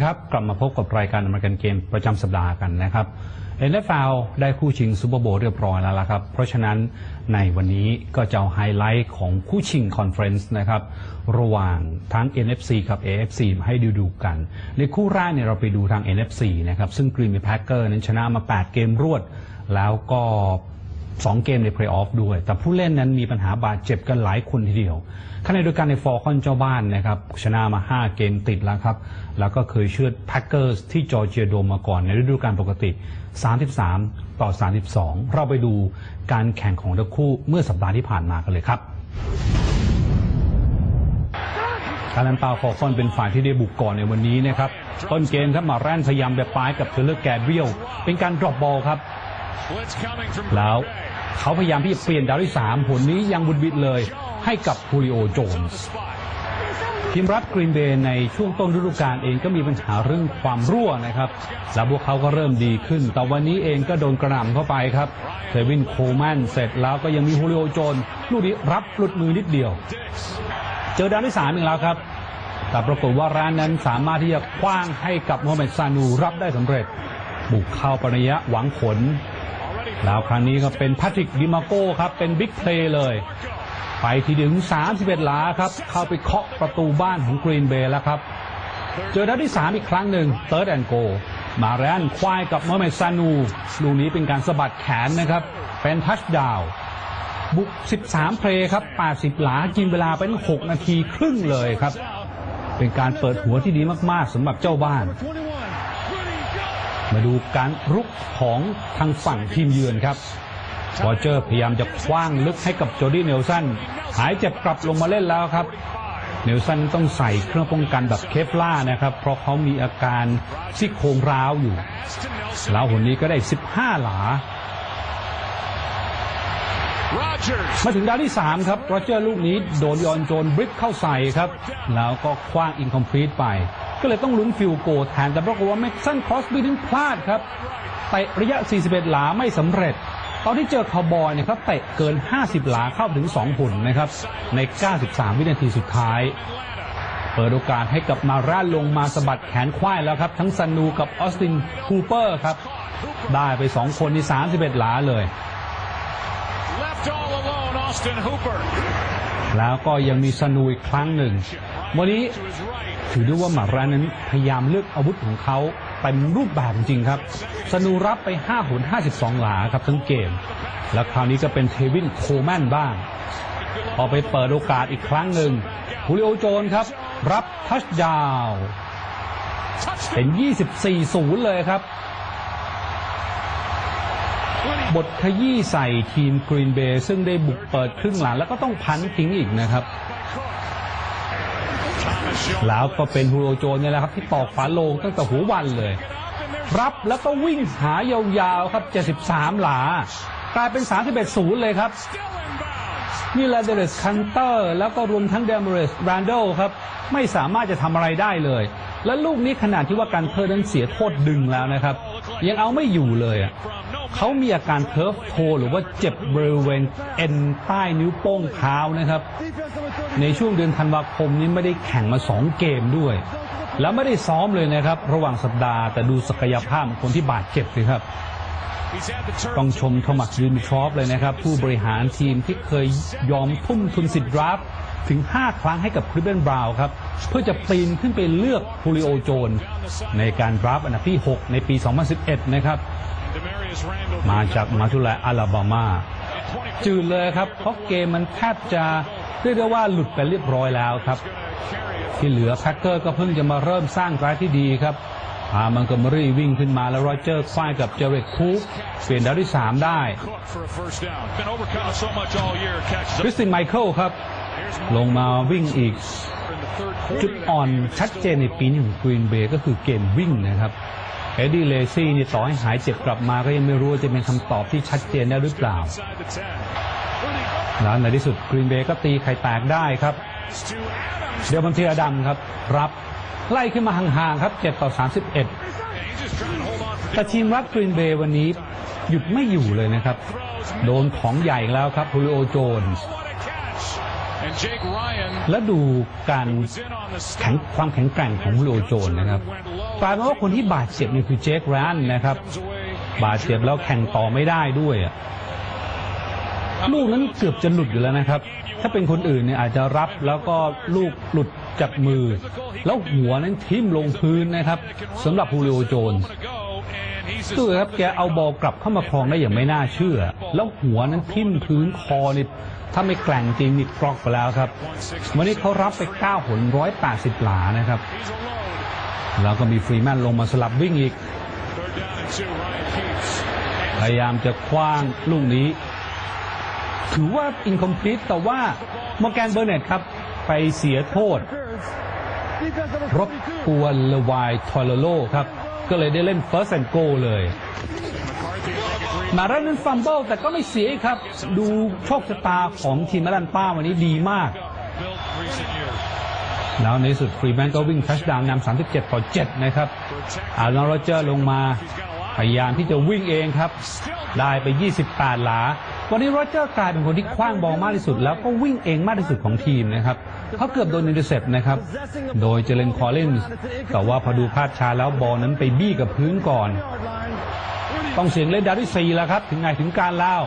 ดีครับ กลับมาพบกับรายการอเมริกันเกมประจำสัปดาห์กันนะครับ NFL ได้คู่ชิงซูเปอร์โบว์เรียบร้อยแล้วละครับ เพราะฉะนั้นในวันนี้ก็จะเอาไฮไลท์ของคู่ชิงคอนเฟรนซ์นะครับ ระหว่างทั้ง NFC กับ AFC มาให้ดูดูกัน ในคู่แรกเนี่ยเราไปดูทาง NFC นะครับ ซึ่ง Green Bay Packers นั้นชนะมา 8 เกมรวด แล้วก็ 2 เกมในเพลย์ออฟด้วย แต่ผู้เล่นนั้นมีปัญหาบาดเจ็บกันหลายคนทีเดียวขณะเดียวกันในฟอร์คอนเจ้าบ้านนะครับชนะมา 5 เกมติดแล้วครับ แล้วก็เคยเชือดแพ็กเกอร์สที่จอร์เจียโดมมาก่อนในฤดูกาลปกติ 33 ต่อ 32 เราไปดูการแข่งของทั้งคู่เมื่อสัปดาห์ที่ผ่านมากันเลยครับการลันเปาฟอร์คอนเป็นฝ่ายที่ได้บุกก่อนในวันนี้นะครับต้นเกมครับมาแรนพยายามแบบปลายกับเทเลอร์แกเรียลเป็นการดรอปบอลครับ แล้ว เขาพยายามที่จะเปลี่ยนดาวที่3ผลนี้ยังบุดบิดเลย ให้กับฮูริโอโจนส์ทีมรับกรีนเบย์ในช่วงต้นฤดูกาลเองก็มีปัญหาเรื่องความรั่วนะครับ แล้วพวกเขาก็เริ่มดีขึ้น แต่วันนี้เองก็โดนกระหน่ำเข้าไปครับเทวินโคลแมนเสร็จแล้วก็ยังมีฮูริโอโจนส์ลูกนี้รับหลุดมือนิดเดียว เจอดาวที่สามอีกแล้วครับ แต่ปรากฏว่าร้านนั้นสามารถที่จะคว้างให้กับโมเม็ดซานูรับได้สำเร็จ บุกเข้าประยะหวังผล แล้วครั้งนี้ก็เป็นแพทริกดิมาโก้ครับเป็นบิ๊กเพลย์เลย ไปทีถึง 31 หลาครับ เข้าไปเคาะประตูบ้านของกรีนเบย์แล้วครับ เจอด้านที่ 3 อีกครั้งหนึ่งเติร์ดแอนโก มาแรนควายกับโมฮัมเมซานู ลูกนี้เป็นการสะบัดแขนนะครับ เป็นทัชดาวบุก 13 เพลย์ครับ 80 หลา กินเวลาไปตั้ง6นาทีครึ่งเลยครับ เป็นการเปิดหัวที่ดีมาก ๆสำหรับเจ้าบ้าน มาดูการรุกของทางฝั่งทีมเยือนครับวอเจอร์พยายามจะคว้างลึกให้กับโจดี้เนลสันหายเจ็บกลับลงมาเล่นแล้วครับ เนลสันต้องใส่เครื่องป้องกันแบบเคฟล่านะครับ เพราะเขามีอาการซี่โครงร้าวอยู่ แล้วหนนี้ก็ได้ 15 หลา มาถึงดาวที่ 3 ครับโรเจอร์ลูกนี้โดนยอนโจนบริกเข้าใส่ครับ แล้วก็คว้างอินคอมพลีทไป ก็เลยต้องลุ้นฟิลโกแทนแต่ปรากฏว่าแม็กซันครอสบีนั้นพลาดครับเตะระยะ 41 หลาไม่สำเร็จ ตอนที่เจอคาวบอยเนี่ยครับเตะเกิน 50 หลาเข้าถึง 2ผลนะครับ ใน 93 วินาทีสุดท้าย เปิดโอกาสให้กับมาร่าลงมาสะบัดแขนควายแล้วครับ ทั้งซันนูกับออสตินคูเปอร์ครับ ได้ไป 2 คนใน 31 หลาเลย Left all alone, แล้วก็ยังมีสนูอีกครั้งหนึ่ง วันนี้ ถือได้ว่าหมารานั้นพยายามเลือกอาวุธของเขาเต็มรูปแบบจริงครับ สนูรับไป5ผล52 หลาครับทั้งเกม แล้วคราวนี้ก็เป็นเทวินโคลแมนบ้าง พอไปเปิดโอกาสอีกครั้งหนึ่งฮูริโอโจนครับ รับทัชดาวน์เป็น 24-0 เลยครับ บทขยี้ใส่ทีมกรีนเบย์ซึ่งได้บุกเปิดครึ่งหลังแล้วก็ต้องพันทิ้งอีกนะครับ แล้วก็เป็นฮูโรโจนเนี่ยแหละครับที่ตอกฝาโลงตั้งแต่หัววันเลย รับแล้วก็วิ่งหายาวๆครับ 73 หลากลายเป็น 31 ศูนย์เลยครับ นี่และเดเรสคันเตอร์ แล้วก็รวมทั้งเดมเรสแรนโดครับ ไม่สามารถจะทำอะไรได้เลย และลูกนี้ขนาดที่ว่าการเทอร์นั้นเสียโทษดึงแล้วนะครับ ยังเอาไม่อยู่เลยอะ เขามีอาการเทิร์ฟโทหรือว่าเจ็บบริเวณเอ็นใต้นิ้วโป้งเท้านะครับ ในช่วงเดือนธันวาคมนี้ไม่ได้แข่งมา 2 เกมด้วย แล้วไม่ได้ซ้อมเลยนะครับ ระหว่างสัปดาห์แต่ดูศักยภาพของคนที่บาดเจ็บสิครับ ต้องชมโทมัสยูนิทรอฟเลยนะครับ ผู้บริหารทีมที่เคยยอมทุ่มทุนสิทธิ์ดราฟถึง 5 ครั้งให้กับคริสเบนบราว์ครับ เพื่อจะปีนขึ้นไปเลือกฮูริโอโจน ในการดราฟอันดับที่ 6 ในปี 2011 นะครับ มาจากมาทุแลอาลาบามา24จืดเลยครับ เพราะเกมมันแทบจะเรียกได้ว่าหลุดไปเรียบร้อยแล้วครับ carry it. ที่เหลือแพ็กเกอร์ก็เพิ่งจะมาเริ่มสร้างรายที่ดีครับอามันก็มารีวิ่งขึ้นมาแล้วโรเจอร์ควายกับเจเรตคูฟเปลี่ยนดาวที่ 3 ได้ Cook for a first down. Been overcoming so much all year. Catches คริสตินไมเคิลครับ ลงมาวิ่งอีก in the third จุด quarter. อ่อนชัดเจนในปีนี้ของกรีนเบย์ก็คือเกมวิ่งนะครับเอ็ดดี้เลซี่นี่ต่อให้หายเจ็บกลับมาก็ยังไม่รู้ว่าจะเป็นคำตอบที่ชัดเจนได้หรือเปล่าแล้วในที่สุดกรีนเบย์ก็ตีไข่แตกได้ครับ To Adams. เดลบันเทียดัมครับ รับไล่ขึ้นมาห่างๆครับ 7 ต่อ 31 แต่ทีมรับกรีนเบย์วันนี้หยุดไม่อยู่เลยนะครับ โดนของใหญ่แล้วครับฮูริโอโจนและดูการแข็งความแข็งแกร่งของฮูริโอโจนนะครับ กลายเป็นว่าคนที่บาดเจ็บนี่คือเจคแรนนะครับ บาดเจ็บแล้วแข่งต่อไม่ได้ด้วยลูกนั้นเกือบจะหลุดอยู่แล้วนะครับ ถ้าเป็นคนอื่นเนี่ยอาจจะรับแล้วก็ลูกหลุดจากมือ แล้วหัวนั้นทิ่มลงพื้นนะครับสำหรับฮูริโอโจนส์ดูครับแกเอาบอลกลับเข้ามาครองได้อย่างไม่น่าเชื่อ แล้วหัวนั้นทิ่มพื้นคอนี่ถ้าไม่แกร่งจริงนี่กรอกไปแล้วครับ วันนี้เขารับไป 9 หน 180 หลานะครับ แล้วก็มีฟรีแมนลงมาสลับวิ่งอีก พยายามจะคว้างลูกนี้ ถือว่าอินคอมพลีทแต่ว่ามอร์แกนเบอร์เน็ตครับ ไปเสียโทษ รบกวนเลวายทอร์โลครับ ก็เลยได้เล่น First and Goal เลยมาเรนนั้นฟัมเบิลแต่ก็ไม่เสียครับ ดูโชคชะตาของทีมแมรันป้าวันนี้ดีมาก แล้วในสุดฟรีแมนก็วิ่งทัชดาวนนำ37 ต่อ 7 นะครับอาร์นอลโรเจอร์ลงมา พยายามที่จะวิ่งเองครับ ได้ไป 28 หลา วันนี้โรเจอร์กลายเป็นคนที่คว้างบอลมากที่สุด แล้วก็วิ่งเองมากที่สุดของทีมนะครับเขาเกือบโดนอินเตอร์เซปนะครับ โดยเจเลนคอลลินส์แต่ว่าพอดูพลาดช้าแล้วบอลนั้นไปบี้กับพื้นก่อน ต้องเสียงเล่นดาวที่4แล้วครับ ถึงไงถึงการแล้ว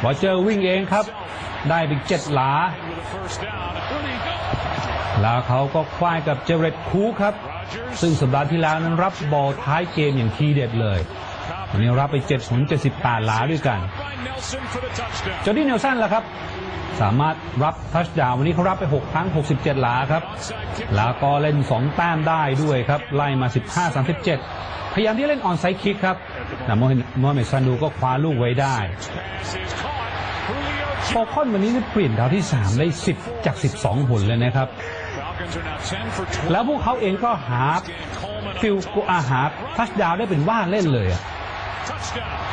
โรเจอร์วิ่งเองครับ ได้ไป7หลา แล้วเขาก็คว้ายกับเจเรตคูครับ ซึ่งสัปดาห์ที่แล้วนั้นรับบอลท้ายเกมอย่างทีเด็ดเลยวันนี้รับไป7ผล78 หลาด้วยกันจอร์ดี้เนลสันล่ะครับ สามารถรับทัชดาววันนี้เขารับไป 6 ครั้ง 67 หลาครับ แล้วก็เล่น 2 แต้มได้ด้วยครับ ไล่มา 15-37 พยายามที่เล่นออนไซด์คิกครับแต่โมฮัมเม็ดซันดูก็คว้าลูกไว้ได้ฟอลคอนวันนี้เปลี่ยนดาวที่ 3 ได้ 10 จาก 12ผลเลยนะครับ แล้วพวกเขาเองก็หาฟิลกูอาหาทัชดาวน์ได้เป็นว่าเล่นเลยอะ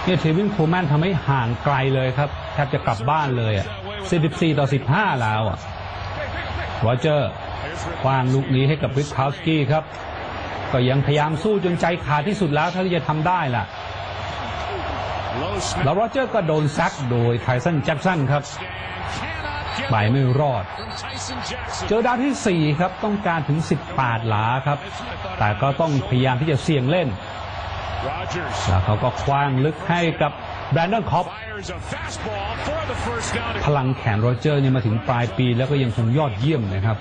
เนี่ยเทวินโคลแมนทำให้ห่างไกลเลยครับแทบจะกลับบ้านเลยอะ 14 ต่อ 15 แล้วอะโรเจอร์วางลูกนี้ให้กับวิทคาวสกี้ครับ ก็ยังพยายามสู้จนใจขาดที่สุดแล้วเท่าที่จะทำได้ล่ะ แล้วโรเจอร์ก็โดนซักโดยไทสันแจ็คสันครับ ไปไม่รอด เจอดาวที่ 4 ครับต้องการถึง 18 หลาครับ แต่ก็ต้องพยายามที่จะเสี่ยงเล่นแล้วเขาก็คว้างลึกให้กับ แบรนดอนคอปพลังแขนโรเจอร์เนี่ยมาถึงปลายปีแล้วก็ยังคงยอดเยี่ยมนะครับ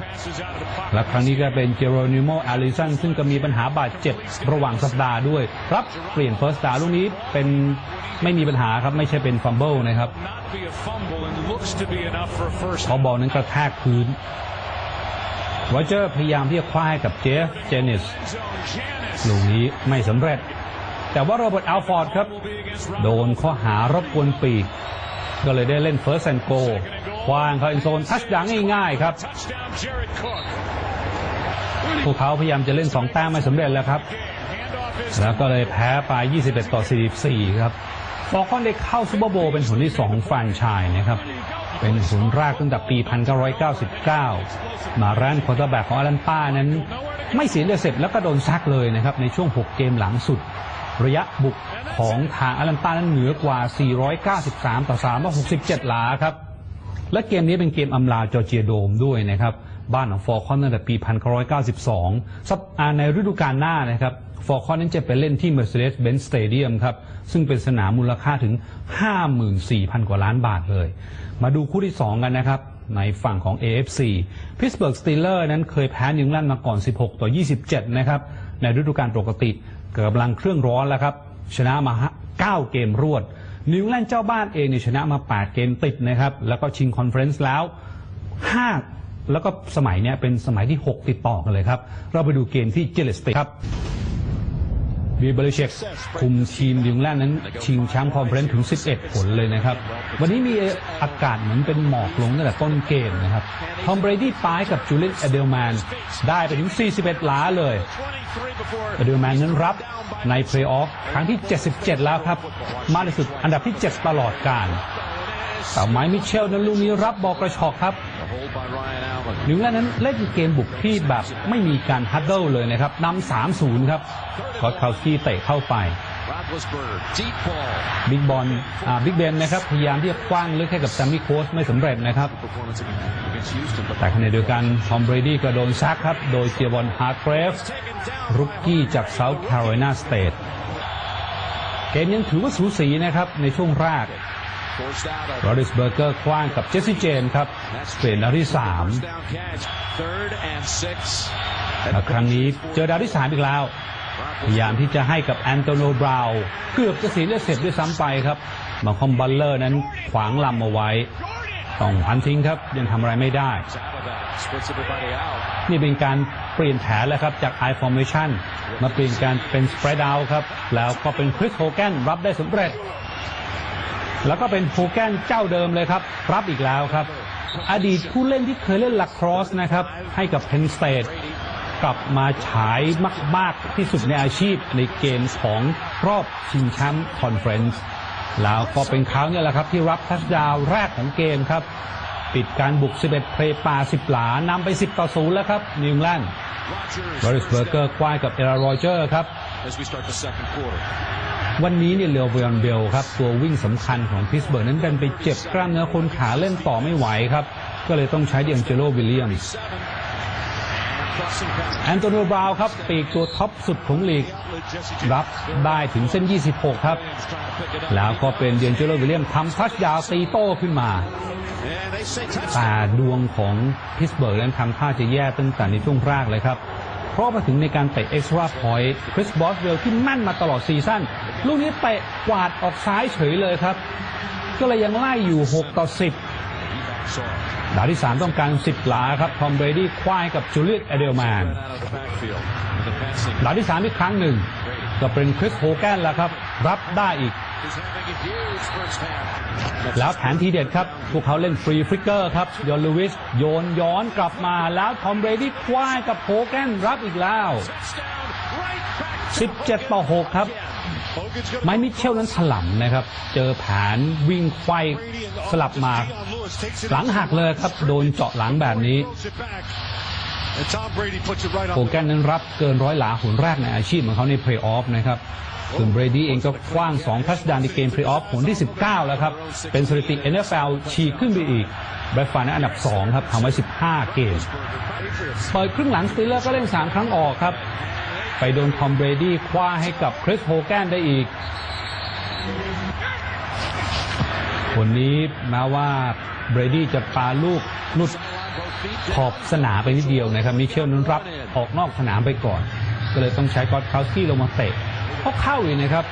และครั้งนี้ก็เป็นเจโรนิโมอาริสันซึ่งก็มีปัญหาบาดเจ็บระหว่างสัปดาห์ด้วย รับเปลี่ยนเฟิร์สดาลูกนี้เป็นไม่มีปัญหาครับ ไม่ใช่เป็นฟัมเบิลนะครับเพราะบอลนั้นกระแทกพื้นโรเจอร์พยายามที่จะคว้าให้กับเจฟเจนิสลูกนี้ไม่สำเร็จ แต่ว่าโรเบิร์ตอัลฟอร์ดครับ โดนข้อหารบกวนปีก ก็เลยได้เล่นเฟิร์สแอนโกคว้างเข้าอ็นโซนทัชดาวน์ง่ายๆครับ พวกเขาพยายามจะเล่น 2 แต้มไม่สำเร็จแล้วครับ แล้วก็เลยแพ้ไป 21 ต่อ 44 ครับฟอลคอนได้เข้าซูเปอร์โบว์เป็นผลที่2ของแฟรนไชายนะครับ เป็นผลแรกตั้งแต่ปี 1999 มาแรนคอร์เตอร์แบ็กของอารันป้านั้น ไม่เสียเดเสร็จแล้วก็โดนซักเลยนะครับ ในช่วง 6 เกมหลังสุด ระยะบุกของทางอารันป้านั้นเหนือกว่า 493 ต่อ367 หลาครับ และเกมนี้เป็นเกมอำลาจอร์เจียโดมด้วยนะครับ บ้านของฟอร์คอนตั้งแต่ปี 1992 สัปอ่าในฤดูกาลหน้านะครับฟอร์คอนนั้นจะไปเล่นที่ Mercedes-Benz Stadium ครับ ซึ่งเป็นสนามมูลค่าถึง 54,000 กว่าล้านบาทเลย มาดูคู่ที่ 2 กันนะครับ ในฝั่งของ AFC Pittsburgh Steelers นั้นเคยแพ้นิวแลนด์มาก่อน 16 ต่อ 27 นะครับ ในฤดูกาลปกติ เกิดกำลังเครื่องร้อนแล้วครับ ชนะมา 9 เกมรวด นิวแลนด์เจ้าบ้านเองเนี่ยชนะมา 8 เกมติดนะครับ แล้วก็ชิงคอนเฟอเรนซ์แล้ว 5 แล้วก็สมัยเนี้ยเป็นสมัยที่ 6 ติดต่อกันเลยครับ เราไปดูเกมที่เจเลสเตครับ บีเบลิเชกคุมทีมนิวแลนด์นั้น ชิงแชมป์คอนเฟอเรนซ์ถึง 11 ผลเลยนะครับ วันนี้มีอากาศเหมือนเป็นหมอกลงตั้งแต่ต้นเกมนะครับทอมเบรดี้ป้ายกับจูเลียนเอเดลแมนได้ไปถึง 41 ล้าเลยเอเดลแมนนั้นรับในเพลย์ออฟครั้งที่ 77 แล้วครับ มากที่สุดอันดับที่ 7 ตลอดการแต่ไมค์มิเชลนั้นลูกนี้รับบอลกระชอกครับ นิวซีแลนด์นั้นเล่นเกมบุกที่แบบไม่มีการฮัดเดิลเลยนะครับนำ3-0ครับกอตคาวสกี้เตะเข้าไป Roethlisberger, deep ball. บิ๊กบอลอ่าบิ๊กเบนนะครับพยายามที่จะคว้างลึกให้กับแซมมี่โค้ชไม่สำเร็จนะครับ Performance against Houston, but แต่ขณะเดียวกันทอมเบรดี้ก็โดนซักครับ โดยเจียบอลฮาร์เกรฟ taken down. รุกกี้จากเซาท์แคโรไลนาสเตทเกมยังถือว่าสูสีนะครับในช่วงแรก Forced out of โรดิสเบอร์เกอร์คว้างกับเจสซี่เจมส์ครับเปลี่ยนดาวที่ first down catch. Third and six. 3และครั้งนี้เจอดาวที่3อีกแล้วพยายามที่จะให้กับแอนโตโนบราวน์เกือบจะเสียเลือดเสร็จด้วยซ้ำไปครับมาคอมบัลเลอร์นั้นขวางลำเอาไว้ ต้องพันทิ้งครับ ยังทำอะไรไม่ได้ Out of that. Splits everybody out. นี่เป็นการเปลี่ยนแผนแล้วครับ จาก I formation มาเปลี่ยนการเป็น spread out ครับ แล้วก็เป็นคริสโฮแกนรับได้สำเร็จ แล้วก็เป็นโฮแกนเจ้าเดิมเลยครับ รับอีกแล้วครับ อดีตผู้เล่นที่เคยเล่นลักครอสนะครับ ให้กับเพนสเต e กลับมาฉายมาก ๆ ที่สุดในอาชีพในเกมของรอบชิงแชมป์คอนเฟรนซ์แล้วก็เป็นเขาเนี่ยแหละครับที่รับทัชดาวแรกของเกมครับ ปิดการบุก 11 เพลย์ป่า 10 หลานำไป 10 ต่อ 0 แล้วครับนิวแลนด์บริสเบอร์เกอร์ควายกับเอรารอเจอร์ครับ วันนี้เนี่ยเลียวเวียนเบลครับตัววิ่งสำคัญของพิสเบิร์กนั้นดันไปเจ็บกล้ามเนื้อคนขาเล่นต่อไม่ไหวครับ ก็เลยต้องใช้เดียงเจโรวิลเลียมแอนโตนิโอบราวครับปีกตัวท็อปสุดของลีก รับได้ถึงเส้น 26 ครับ แล้วก็เป็นเดียงเจโรวิลเลียมทำทัชดาวน์ตีโต้ขึ้นมาแต่ดวงของพิสเบิร์กนั้นทำท่าจะแย่ตั้งแต่ในช่วงแรกเลยครับ เพราะมาถึงในการเตะเอ็กซ์ตร้าพอยต์คริสบอสเวลที่แม่นมาตลอดซีซั่นลูกนี้เตะกวาดออกซ้ายเฉยเลยครับ ก็เลยยังไล่อยู่ 6 ต่อ 10 ดาวที่ 3 ต้องการ 10 หลาครับทอมเบรดี้ควายกับจูเลียตเอเดลแมนดาวที่ 3 อีกครั้งหนึ่ง ก็เป็นคริสโฮแกนแล้วครับ รับได้อีก He's having a huge first half. แล้วแผนทีเด็ดครับ พวกเขาเล่นฟรีฟลิกเกอร์ครับยอนลูวิส โยนย้อนกลับมาแล้วทอมเบรดี้คว้ายกับโฮแกนรับอีกแล้ว Touchdown. Right back. 17 ต่อ 6 ครับ Hogan's gonna ไมค์มิทเชลนั้นถล่ำนะครับ เจอแผนวิ่งไขว้สลับมา หลังหักเลยครับ โดนเจาะหลังแบบนี้ And Tom Brady puts it right โฮ on. แกนนั้นรับเกินร้อยหลาหนแรกในอาชีพของเขาในเพลย์ออฟนะครับ ส่วนเบรดี้เองก็คว้าง2ทัชดาน์ในเกมเพลย์ออฟผลที่ 19 แล้วครับ เป็นสถิติ NFL ฉีกขึ้นไปอีกแบรฟาร์นอันดับ 2 ครับทำไว้ 15 เกมเปิดครึ่งหลังสตีลเลอร์ก็เล่น 3 ครั้งออกครับ ไปโดนทอมเบรดี้คว้าให้กับคริสโฮแกนได้อีกคนนี้แม้ว่าเบรดี้จะปาลูกลุดขอบสนามไปนิดเดียวนะครับมิเชลนั้นรับออกนอกสนามไปก่อน ก็เลยต้องใช้กอดคาวสกี้ลงมาเตะ เพราเข้าอีกนะครับ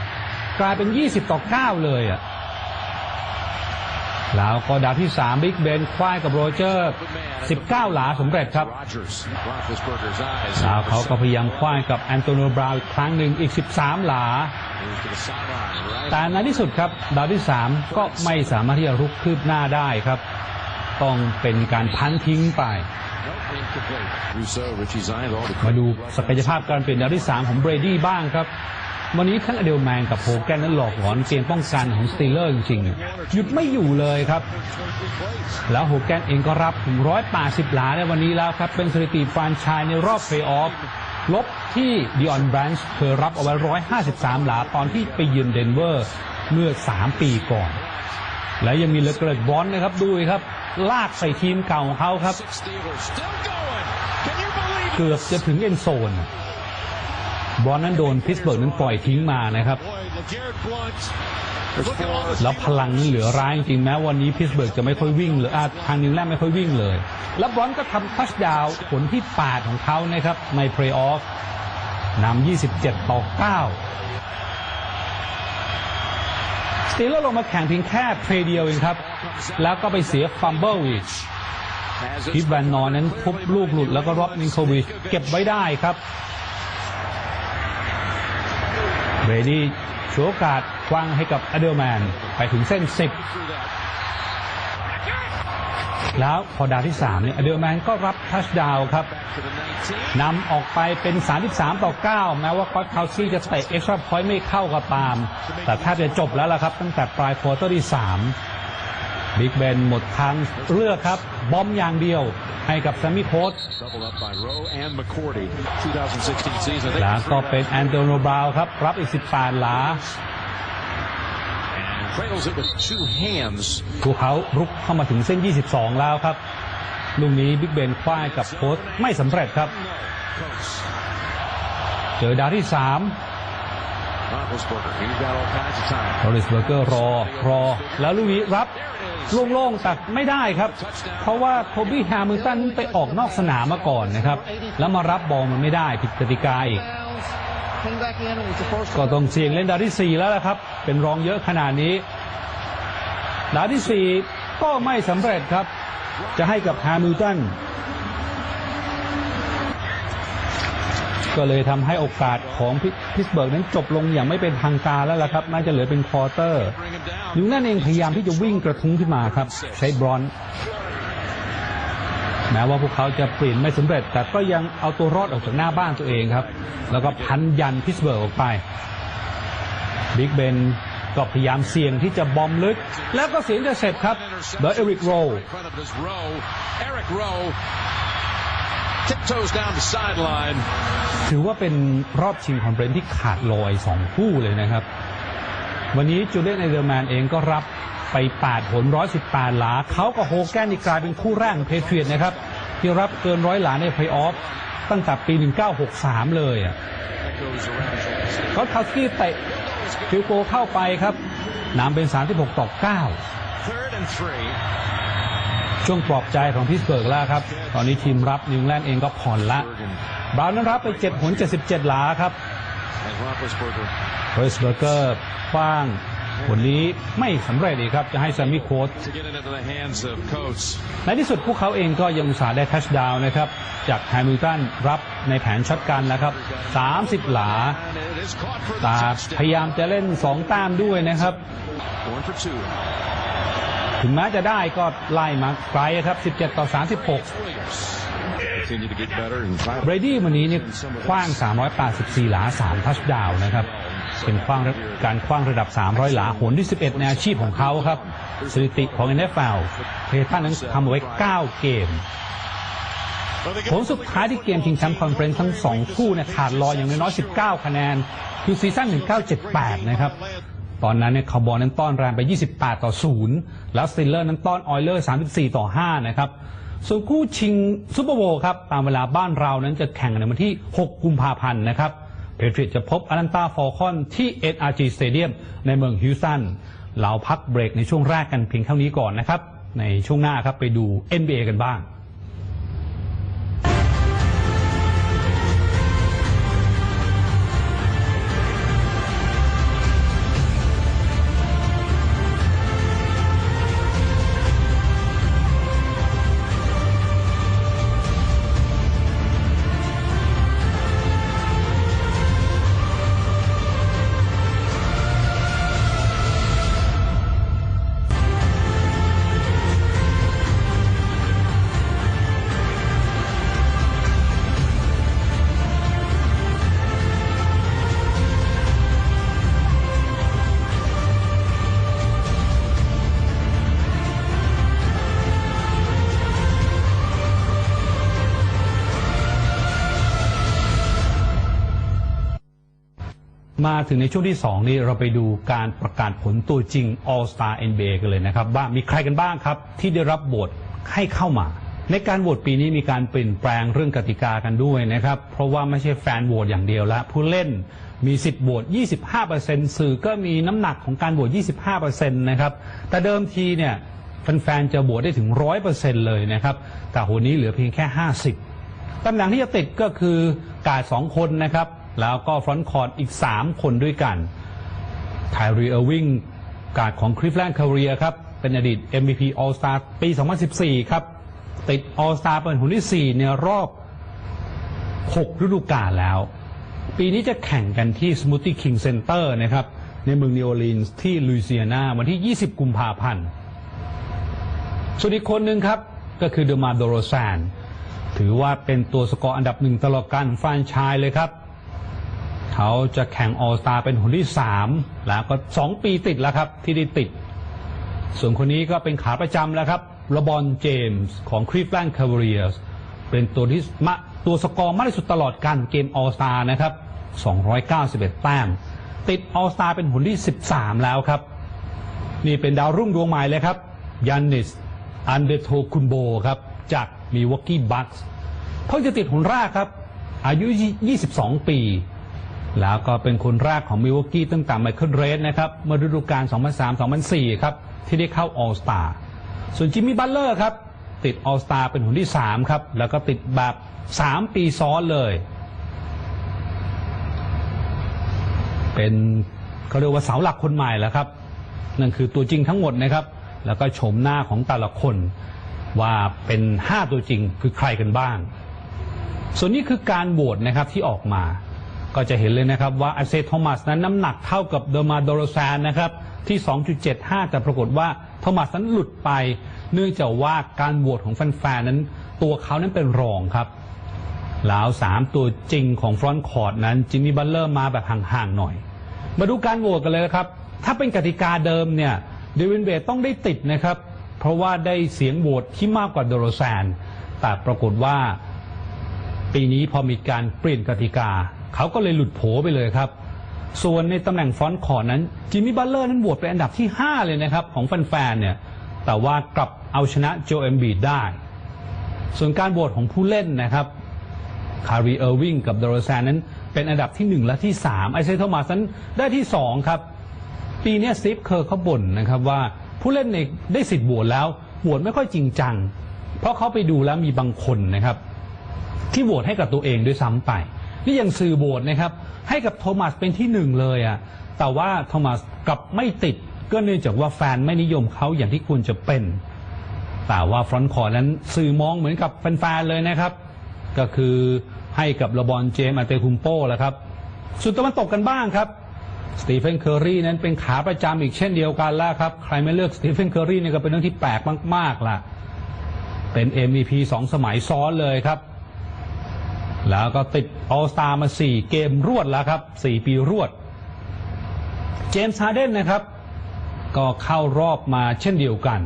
กลายเป็น 20 ต่อ 9 เลยอะแล้วก็ดาวที่ 3 บิ๊กเบนคว้ายกับโรเจอร์ 19 หลาสำเร็จครับแล้วเขาก็พยายามคว้ายกับแอนโตนิโอบราวอีกครั้งหนึ่งอีก 13 หลา แต่ในที่สุดครับ ดาวที่ 3 ก็ไม่สามารถที่จะรุกคืบหน้าได้ครับ ต้องเป็นการพันทิ้งไป มาดูศักยภาพการเปลี่ยนดาวที่ 3 ของเบรดี้บ้างครับ วันนี้ทั้งอเดลแมนกับโฮแกนนั้นหลอกหลอนเกมป้องกันของสตีลเลอร์จริงๆ หยุดไม่อยู่เลยครับ แล้วโฮแกนเองก็รับถึง180หลาในวันนี้แล้วครับ เป็นสถิติแฟรนไชายในรอบเพลย์ออฟลบที่ดิออนแบรนช์เคยรับเอาไว้153หลาตอนที่ไปเยือนเดนเวอร์เมื่อ3ปีก่อน และยังมีเลเกรดบอลนะครับดูครับ ลากใส่ทีมเก่าของเขาครับ Steelers still going. Can you believe it? เกือบจะถึงเอ็นโซน บอลนั้นโดนพิสเบิร์กนั้นปล่อยทิ้งมานะครับแล้วพลังนี่เหลือร้ายจริงๆแม้วันนี้พิสเบิร์กจะไม่ค่อยวิ่งหรืออาทางนิวแลนด์ไม่ค่อยวิ่งเลย แล้วบอลก็ทำทัชดาวผลที่ 8 ของเขานะครับในเพลย์ออฟนำ27 ต่อ 9 สตีลเลอร์ลงมาแข่งเพียงแค่เพลย์เดียวเองครับ แล้วก็ไปเสียฟัมเบิลอีก Has พิ it. ทแวนนอนนั้นทุบลูกหลุดแล้วก็รอบนินโควิชเก็บไว้ได้ครับ เบรดี้ฉวยโอกาสวางให้กับอเดลแมน ไปถึงเส้น 10 แล้วพอดาวที่3เนี่ยอเดลแมนก็รับทัชดาวครับนำออกไปเป็น 33 ต่อ 9 แม้ว่าคอสคาวซี่จะเตะเอ็กซ์ตร้าพอยต์ไม่เข้ากับปามแต่แทบจะจบแล้วล่ะครับ ตั้งแต่ปลายควอเตอร์ที่ 3 บิ๊กเบนหมดทางเลือกครับ บอมอย่างเดียวให้กับแซมมี่โค้ด Doubled up by Rowe and McCourty. 2016 season. They แล้วก็เป็นแอนโตโนบราวน์ครับ รับอีก 18 หลา and cradles it with two hands. พวกเขารุกเข้ามาถึงเส้น 22 แล้วครับ ลูกนี้บิ๊กเบนคว้ายกับโค้ดไม่สำเร็จครับ Coates. เจอดาวที่ 3 โรลิสเบอร์เกอร์รอรอ แล้วลูกนี้รับโล่งๆตัดไม่ได้ครับ เพราะว่าโคบี้แฮมิลตันไปออกนอกสนามมาก่อนนะครับ แล้วมารับบอลมันไม่ได้ผิดกติกาอีก Came back in and was the first ก็ต้องเสี่ยงเล่นดาวที่ 4 แล้วละครับ เป็นรองเยอะขนาดนี้ดาวที่ 4 ก็ไม่สำเร็จครับ จะให้กับแฮมิลตัน ก็เลยทำให้โอกาสของพิสเบิร์กนั้นจบลงอย่างไม่เป็นทางการแล้วล่ะครับ น่าจะเหลือเป็นควอเตอร์ Bring him down. นิวนั่นเองพยายามที่จะวิ่งกระทุ้งขึ้นมาครับ ใช้บรอนซ์แม้ว่าพวกเขาจะเปลี่ยนไม่สำเร็จ แต่ก็ยังเอาตัวรอดออกจากหน้าบ้านตัวเองครับ แล้วก็พันยันพิสเบิร์กออกไปบิ๊กเบนก็พยายามเสี่ยงที่จะบอมลึก แล้วก็เสียงจะเสร็จครับโดยเอริกโร tiptoes down the sideline. ถือว่าเป็นรอบชิงคอนเฟอเรนซ์ที่ขาดลอยสองคู่เลยนะครับ วันนี้จูเลียนไอเดอร์แมนเองก็รับไป8ผล118หลา เขากับโฮแกนนี่กลายเป็นคู่แรกของเพเทรียตนะครับ ที่รับเกินร้อยหลาในเพลย์ออฟตั้งแต่ปี 1963 เลยอะ Goes around. ก็คาสกี้เตะฟิวโกเข้าไปครับนำเป็น 36 ต่อ Third and three. 9 ช่วงปลอบใจของพิสเบิร์กแล้วครับ ตอนนี้ทีมรับนิวแลนด์เองก็ผ่อนละบราวน์นั้นรับไป7ผล77 หลาครับเรสเบอร์เกอร์คว้างผลนี้ไม่สำเร็จอีกครับ จะให้แซมมี่โค้ด to get it into the hands of Coates. ในที่สุดพวกเขาเองก็ยังสาได้ทัชดาวน์นะครับ จากแฮมิลตันรับในแผนช็อตกันแล้วครับ 30 หลาตาพยายามจะเล่น 2ต้มด้วยนะครับ ถึงแม้จะได้ก็ไล่มาไกลครับ 17 ต่อ 36 เบรดี้วันนี้เนี่ยคว้าง 384 หลา 3 ทัชดาวนะครับ เป็นคว้างการคว้างระดับ 300 หลาหนที่ 11 ในอาชีพของเขาครับสถิติของ NFL เพทันนั้นทำเอาไว้ 9 เกมผลสุดท้ายที่เกมชิงแชมป์คอนเฟรนซ์ทั้ง 2 คู่เนี่ยขาดลอยอย่างน้อยๆ19 คะแนนคือซีซั่น1978 นะครับ ตอนนั้นเนี่ยคาร์บอนนั้นต้อนแรมไป 28 ต่อ 0 แล้วสติลเลอร์นั้นต้อนออยเลอร์ 34 ต่อ 5 นะครับ ส่วนคู่ชิงซูเปอร์โบว์ครับ ตามเวลาบ้านเรานั้นจะแข่งในวันที่ 6 กุมภาพันธ์นะครับ เพทรียตจะพบอารันตาฟอลคอนที่ NRG Stadium ในเมืองฮิวสัน เราพักเบรกในช่วงแรกกันเพียงเท่านี้ก่อนนะครับ ในช่วงหน้าครับไปดู NBA กันบ้าง มาถึงในช่วงที่ 2 นี้เราไปดูการประกาศผลตัวจริง All Star NBA กันเลยนะครับ ว่ามีใครกันบ้างครับ ที่ได้รับโหวตให้เข้ามา ในการโหวตปีนี้มีการเปลี่ยนแปลงเรื่องกติกากันด้วยนะครับ เพราะว่าไม่ใช่แฟนโหวตอย่างเดียวแล้วผู้เล่นมีสิทธิ์โหวต 25%สื่อก็มีน้ำหนักของการโหวต 25%นะครับ แต่เดิมทีเนี่ยแฟนๆจะโหวตได้ถึง 100%เลยนะครับ แต่หัวนี้เหลือเพียงแค่ 50ตำแหน่งที่จะติดก็คือกาดสองคนนะครับ แล้วก็ฟรอนต์คอร์ดอีก 3 คนด้วยกันไทรีเออร์วิงกาดของคริฟแลนด์คาเรียครับ เป็นอดีต MVP All Star ปี 2014 ครับ ติด All Star เป็นคนที่ 4 ในรอบ 6 ฤดูกาลแล้ว ปีนี้จะแข่งกันที่ Smoothie King Center นะครับ ในเมืองนิวออร์ลีนส์ที่ลุยเซียนาวันที่ 20 กุมภาพันธ์ส่วนอีกคนหนึ่งครับ ก็คือเดอมาโดโรซานถือว่าเป็นตัวสกอร์อันดับหนึ่งตลอดการแฟรนไชายเลยครับ เขาจะแข่งออสตาเป็นคนที่3แล้วก็2ปีติดแล้วครับที่ได้ติด ส่วนคนนี้ก็เป็นขาประจำแล้วครับระบอนเจมส์ของ Cleveland Cavaliers เป็นตัวที่มาตัวสกอร์มากที่สุดตลอดการเกม All Star นะครับ 291 แต้ม ติด All Star เป็นหุนที่ 13 แล้วครับ นี่เป็นดาวรุ่งดวงใหม่เลยครับยานนิสอันเดโทคุนโบครับ จากมีวอกกี้บัคส์เพิ่งจะติดหุนแรกครับ อายุ 22 ปี แล้วก็เป็นคนแรกของมิวอกี้ตั้งแต่ไมเคิลเรสนะครับเมื่อฤดูกาล 2003-2004 ครับ ที่ได้เข้าออลสตาร์ส่วนจิมมี่บัตเลอร์ครับ ติดออลสตาร์เป็นหนที่ 3 ครับ แล้วก็ติดแบบ 3 ปีซ้อนเลย เป็นเขาเรียกว่าเสาหลักคนใหม่แล้วครับ นั่นคือตัวจริงทั้งหมดนะครับ แล้วก็โฉมหน้าของแต่ละคนว่าเป็น 5 ตัวจริงคือใครกันบ้าง ส่วนนี้คือการโหวตนะครับที่ออกมา ก็จะเห็นเลยนะครับว่าอาเซโทมัสนั้นน้ำหนักเท่ากับเดอร์มาโดโรซานนะครับที่ 2.75 แต่ปรากฏว่าโทมัสนั้นหลุดไป เนื่องจากว่าการโหวตของแฟนๆนั้น ตัวเขานั้นเป็นรองครับแล้ว 3 ตัวจริงของฟรอนต์คอร์ดนั้นจิมมี่บัลเลอร์มาแบบห่างๆหน่อย มาดูการโหวตกันเลยนะครับ ถ้าเป็นกติกาเดิมเนี่ยเดวินเวดต้องได้ติดนะครับ เพราะว่าได้เสียงโหวตที่มากกว่าโดโรแซนแต่ปรากฏว่า ปีนี้พอมีการเปลี่ยนกติกา เขาก็เลยหลุดโผไปเลยครับ ส่วนในตำแหน่งฟอนต์คอร์นั้นจิมมี่บัตเลอร์นั้นโหวตเป็นอันดับที่ 5 เลยนะครับ ของแฟนๆเนี่ยแต่ว่ากลับเอาชนะโจเอมบีได้ ส่วนการโหวตของผู้เล่นนะครับคารีเออร์วิงกับดอรแซนนั้นเป็นอันดับที่ 1 และที่ 3 ไอเซโทมัสนั้นได้ที่ 2 ครับ ปีนี้ยสตีฟเคอร์เขาบ่นนะครับว่าผู้เล่นเนี่ยได้สิทธิ์โหวตแล้วโหวตไม่ค่อยจริงจัง เพราะเขาไปดูแล้วมีบางคนนะครับ ที่โหวตให้กับตัวเองด้วยซ้ำไป นี่ยังสื่อโหวตนะครับ ให้กับโทมัสเป็นที่หนึ่งเลยอะ่ะแต่ว่าโทมัสกลับไม่ติดก็เนื่องจากว่าแฟนไม่นิยมเขาอย่างที่ควรจะเป็น แต่ว่าฟรอนต์คอร์นั้นสื่อมองเหมือนกับแฟนๆเลยนะครับ ก็คือให้กับระบอนเจมส์อาเตคุมโป้แหละครับสุดตะวันตกกันบ้างครับสตีเฟนเคอร์รีนั้นเป็นขาประจำอีกเช่นเดียวกันแล้วครับ ใครไม่เลือกสตีเฟนเคอร์รีนี่ก็เป็นเรื่องที่แปลกมากๆล่ะ เป็น MVP สองสมัยซ้อนเลยครับ แล้วก็ติดออสตามา 4 เกมรวดแล้วครับ 4 ปีรวด เจมส์ฮาร์เดนนะครับ ก็เข้ารอบมาเช่นเดียวกัน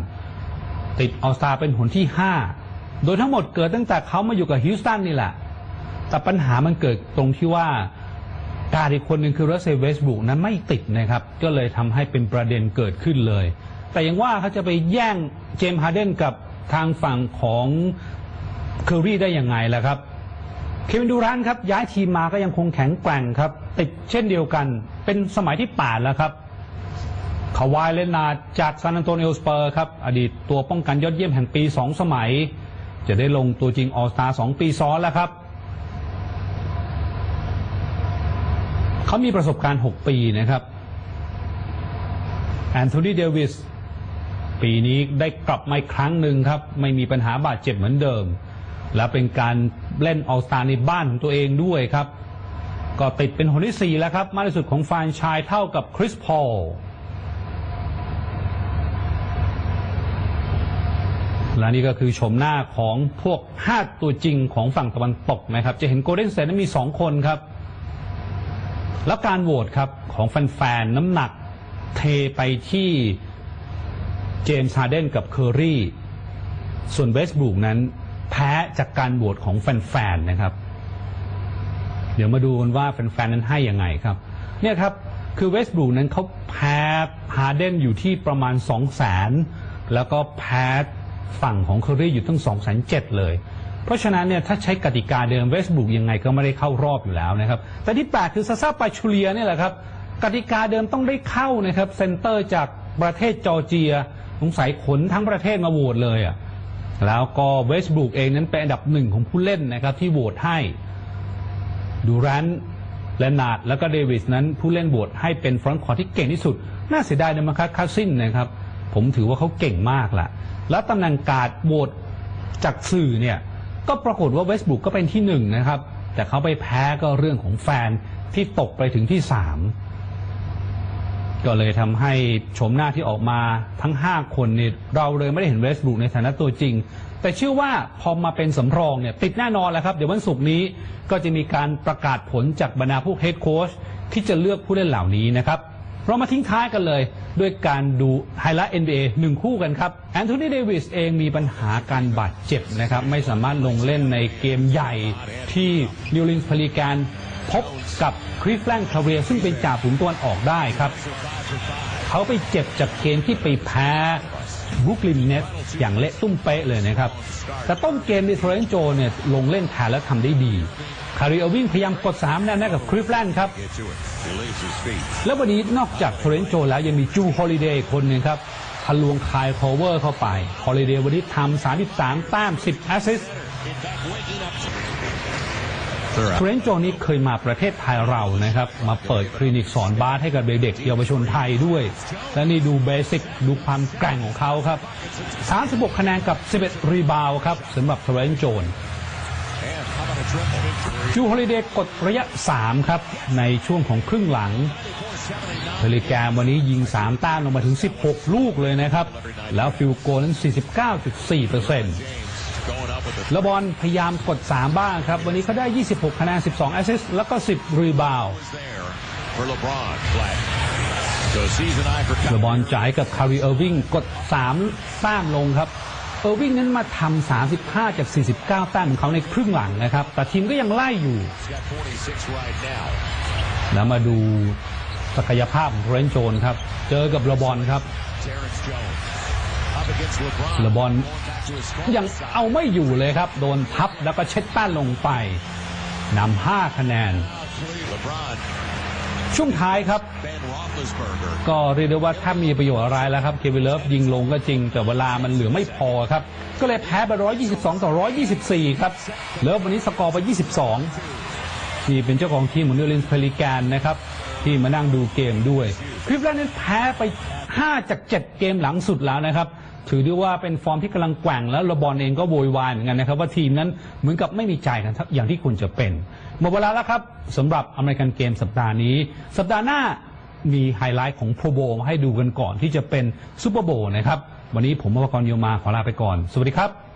ติดออสตาเป็นหนที่ 5 โดยทั้งหมดเกิดตั้งแต่เขามาอยู่กับฮิวสตันนี่แหละ แต่ปัญหามันเกิดตรงที่ว่าการอีกคนหนึ่งคือรัสเซลเวสบุกนั้นไม่ติดนะครับ ก็เลยทำให้เป็นประเด็นเกิดขึ้นเลย แต่ยังว่าเขาจะไปแย่งเจมส์ฮาร์เดนกับทางฝั่งของเคอรี่ได้ยังไงล่ะครับ เควินดูรันครับย้ายทีมมาก็ยังคงแข็งแกร่งครับ ติดเช่นเดียวกัน เป็นสมัยที่ 8 แล้วครับคาวายเลนาจากซานอันโตนิโอสเปอร์ครับ อดีตตัวป้องกันยอดเยี่ยมแห่งปี 2 สมัย จะได้ลงตัวจริงออสตา2ปีซ้อนแล้วครับ เขามีประสบการณ์ 6 ปีนะครับแอนโทนีเดวิสปีนี้ได้กลับมาอีกครั้งหนึ่งครับ ไม่มีปัญหาบาดเจ็บเหมือนเดิม และเป็นการ เล่นออสตาในบ้านของตัวเองด้วยครับ ก็ติดเป็นคนที่ 4 แล้วครับ มากที่สุดของแฟนชายเท่ากับคริสพอลและนี่ก็คือชมหน้าของพวก 5 ตัวจริงของฝั่งตะวันตกนะครับ จะเห็นโกลเด้นเซนนั้นมี 2 คนครับ แล้วการโหวตครับของแฟนๆน้ำหนักเทไปที่เจมส์ฮาร์เดนกับเคอรี่ ส่วนเวสบรูกนั้น แพ้จากการโหวตของแฟนๆนะครับ เดี๋ยวมาดูกันว่าแฟนๆนั้นให้ยังไงครับ เนี่ยครับคือเวสต์บรูกนั้นเขาแพ้ฮาเดนอยู่ที่ประมาณ 2 0 0 0 0 0แล้วก็แพ้ฝั่งของเคอรี่อยู่ทั้ง2 0 0 0 0 เลย เพราะฉะนั้นเนี่ยถ้าใช้กติกาเดิมเวสต์บรูกยังไงก็ไม่ได้เข้ารอบอยู่แล้วนะครับ แต่ที่แปลกคือซาซาปาชูเลียเนี่ยแหละครับกติกาเดิมต้องได้เข้านะครับเซนเตอร์จากประเทศจอร์เจียสงสัยขนทั้งประเทศมาโหวตเลยอะ แล้วก็เวสบรูกเองนั้นเป็นอันดับหนึ่งของผู้เล่นนะครับที่โหวตให้ดูรันและนาดแล้วก็เดวิสนั้นผู้เล่นโหวตให้เป็นฟรอนต์คอร์ที่เก่งที่สุด น่าเสียดายนะมาคัสคาซินนะครับ ผมถือว่าเขาเก่งมากละแล้วตำแหน่งการ์ดโหวตจากสื่อเนี่ยก็ปรากฏว่าเวสบรูกก็เป็นที่หนึ่งนะครับ แต่เขาไปแพ้ก็เรื่องของแฟนที่ตกไปถึงที่สาม ก็เลยทำให้โฉมหน้าที่ออกมาทั้ง 5 คนเนี่ยเราเลยไม่ได้เห็นเวสต์บรูกในฐานะตัวจริง แต่เชื่อว่าพอมาเป็นสำรองเนี่ยติดแน่นอนแล้วครับ เดี๋ยววันศุกร์นี้ก็จะมีการประกาศผลจากบรรดาผู้เฮดโค้ชที่จะเลือกผู้เล่นเหล่านี้นะครับเรามาทิ้งท้ายกันเลย ด้วยการดูไฮไลท์ NBA หนึ่งคู่กันครับแอนโทนีเดวิสเองมีปัญหาการบาดเจ็บนะครับ ไม่สามารถลงเล่นในเกมใหญ่ที่นิวลินส์พลีการพบกับคริฟแลนด์คาเรียซึ่งเป็นจ่าฝูงตะวันออกได้ครับ เขาไปเจ็บจากเกมที่ไปแพ้บรุกลินเนสอย่างเละตุ้มเป๊ะเลยนะครับ แต่ต้นเกมในโทรเรนโจเนี่ยลงเล่นแทนแล้วทำได้ดี คาริเอวิ่งพยายามกด3แน่นๆกับคริฟแลนด์ครับ แล้ววันนี้นอกจากโทรนโจแล้วยังมีจูฮอลิเดย์คนหนึ่งครับทะลวงคายโคเวอร์เข้าไปฮอลิเดย์วันนี้ทำ33แต้ม10แอสซิสต์โทรนโจนี่เคยมาประเทศไทยเรานะครับ มาเปิดคลินิกสอนบาสให้กับเด็กๆเยาวชนไทยด้วย และนี่ดูเบสิกดูความแกร่งของเขาครับ 36 คะแนนกับ 11 รีบาวครับสำหรับโทรเรนโจน จูฮอลิเดย์กดระยะ 3 ครับ ในช่วงของครึ่งหลังเฮลิแกมวันนี้ยิง3แต้มลงมาถึง 16 ลูกเลยนะครับ แล้วฟิลโกลนั้น 49.4%แล้วบอลพยายามกด 3 บ้างครับ วันนี้เขาได้ 26 คะแนน 12 แอสซิสต์แล้วก็ 10 รีบาวด์ for LeBron. Flat. So season high for เลบอลจ่ายกับคาริเออร์วิงกด3แต้มลงครับ เออร์วิงนั้นมาทำ35 จาก 49 แต้มของเขาในครึ่งหลังนะครับ แต่ทีมก็ยังไล่อยู่ แล้วมาดูศักยภาพของเรนโจนครับ เจอกับเลบอนครับเลบอนยังเอาไม่อยู่เลยครับ โดนพับแล้วก็เช็ดแป้นลงไปนำ5คะแนน ช่วงท้ายครับ ก็เรียกได้ว่าถ้ามีประโยชน์อะไรแล้วครับเควินเลิฟยิงลงก็จริง แต่เวลามันเหลือไม่พอครับ ก็เลยแพ้ไป 122 ต่อ 124 ครับ เลิฟวันนี้สกอร์ไป 22นี่เป็นเจ้าของทีมของนิวลินส์เพลิแกนนะครับ ที่มานั่งดูเกมด้วย คลิปแรกนั้นแพ้ไป 5 จาก 7 เกมหลังสุดแล้วนะครับถือได้ว่าเป็นฟอร์มที่กำลังแกว่งแล้วระบอนเองก็โวยวายเหมือนกันนะครับ ว่าทีมนั้นเหมือนกับไม่มีใจกันอย่างที่ควรจะเป็น หมดเวลาแล้วครับสำหรับอเมริกันเกมสัปดาห์นี้ สัปดาห์หน้ามีไฮไลท์ของโปรโบมาให้ดูกันก่อนที่จะเป็นซูเปอร์โบนะครับ วันนี้ผมอภกรโยมาขอลาไปก่อน สวัสดีครับ